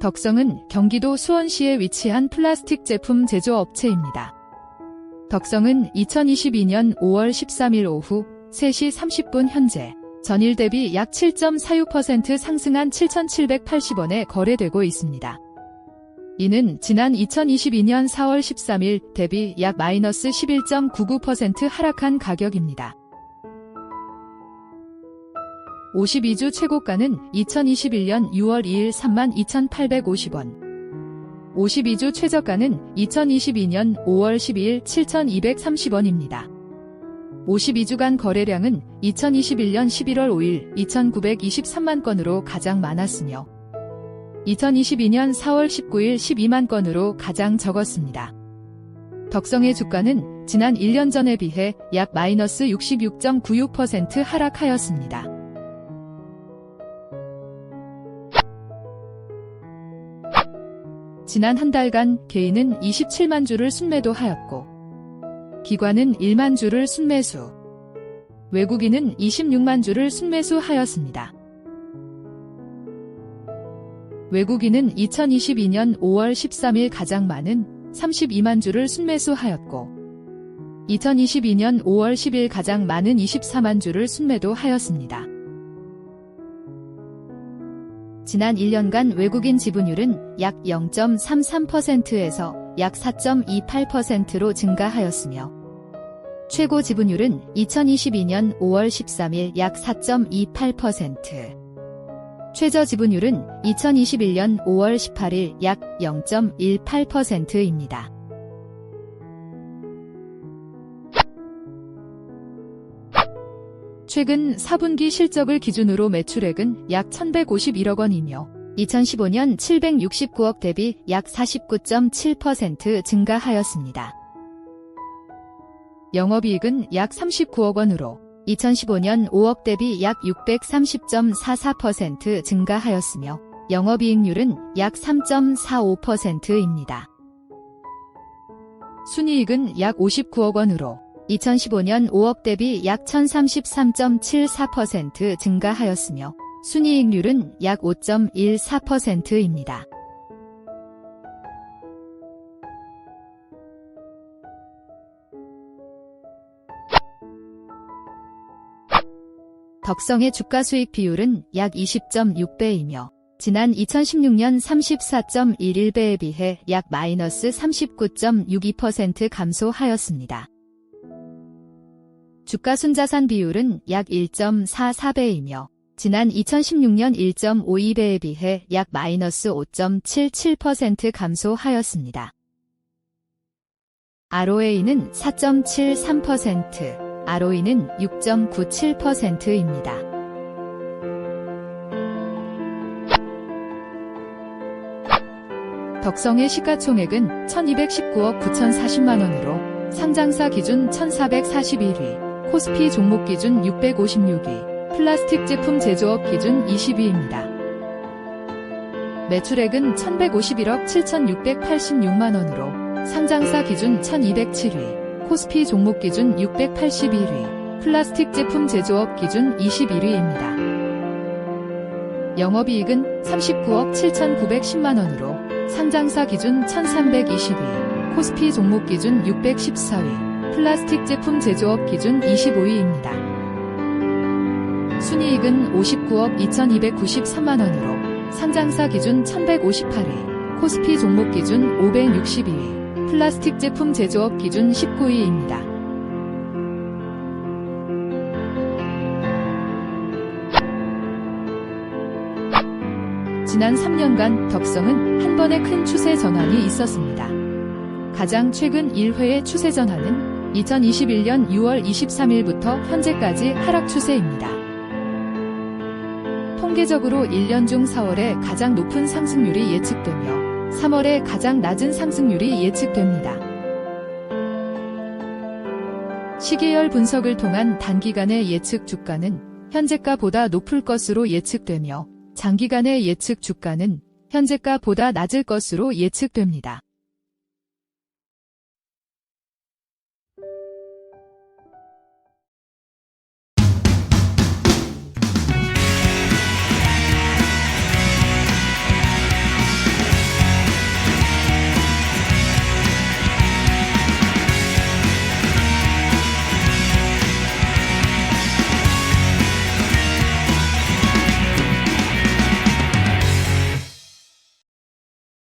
덕성은 경기도 수원시에 위치한 플라스틱 제품 제조업체입니다. 덕성은 2022년 5월 13일 오후 3시 30분 현재 전일 대비 약 7.46% 상승한 7,780원에 거래되고 있습니다. 이는 지난 2022년 4월 13일 대비 약 마이너스 11.99% 하락한 가격입니다. 52주 최고가는 2021년 6월 2일 32,850원. 52주 최저가는 2022년 5월 12일 7,230원입니다. 52주간 거래량은 2021년 11월 5일 2,923만 건으로 가장 많았으며 2022년 4월 19일 12만 건으로 가장 적었습니다. 덕성의 주가는 지난 1년 전에 비해 약 마이너스 66.96% 하락하였습니다. 지난 한 달간 개인은 27만 주를 순매도하였고 기관은 1만 주를 순매수, 외국인은 26만 주를 순매수하였습니다. 외국인은 2022년 5월 13일 가장 많은 32만 주를 순매수하였고 2022년 5월 10일 가장 많은 24만 주를 순매도하였습니다. 지난 1년간 외국인 지분율은 약 0.33%에서 약 4.28%로 증가하였으며 최고 지분율은 2022년 5월 13일 약 4.28%, 최저 지분율은 2021년 5월 18일 약 0.18%입니다. 최근 4분기 실적을 기준으로 매출액은 약 1151억 원이며 2015년 769억 대비 약 49.7% 증가하였습니다. 영업이익은 약 39억 원으로 2015년 5억 대비 약 630.44% 증가하였으며 영업이익률은 약 3.45%입니다. 순이익은 약 59억 원으로 2015년 5억 대비 약 1033.74% 증가하였으며 순이익률은 약 5.14%입니다. 덕성의 주가 수익 비율은 약 20.6배이며 지난 2016년 34.11배에 비해 약 마이너스 39.62% 감소하였습니다. 주가 순자산 비율은 약 1.44배이며 지난 2016년 1.52배에 비해 약 마이너스 5.77% 감소하였습니다. ROA는 4.73%, ROE는 6.97%입니다. 덕성의 시가총액은 1219억 9,040만원으로 상장사 기준 1441위, 코스피 종목 기준 656위, 플라스틱 제품 제조업 기준 20위입니다. 매출액은 1151억 7,686만원으로 상장사 기준 1207위, 코스피 종목 기준 681위, 플라스틱 제품 제조업 기준 21위입니다. 영업이익은 39억 7,910만원으로 상장사 기준 1320위, 코스피 종목 기준 614위, 플라스틱 제품 제조업 기준 25위입니다. 순이익은 59억 2293만원으로 상장사 기준 1158위, 코스피 종목 기준 562위, 플라스틱 제품 제조업 기준 19위입니다. 지난 3년간 덕성은 한 번의 큰 추세 전환이 있었습니다. 가장 최근 1회의 추세 전환은 2021년 6월 23일부터 현재까지 하락 추세입니다. 통계적으로 1년 중 4월에 가장 높은 상승률이 예측되며 3월에 가장 낮은 상승률이 예측됩니다. 시계열 분석을 통한 단기간의 예측 주가는 현재가보다 높을 것으로 예측되며 장기간의 예측 주가는 현재가보다 낮을 것으로 예측됩니다.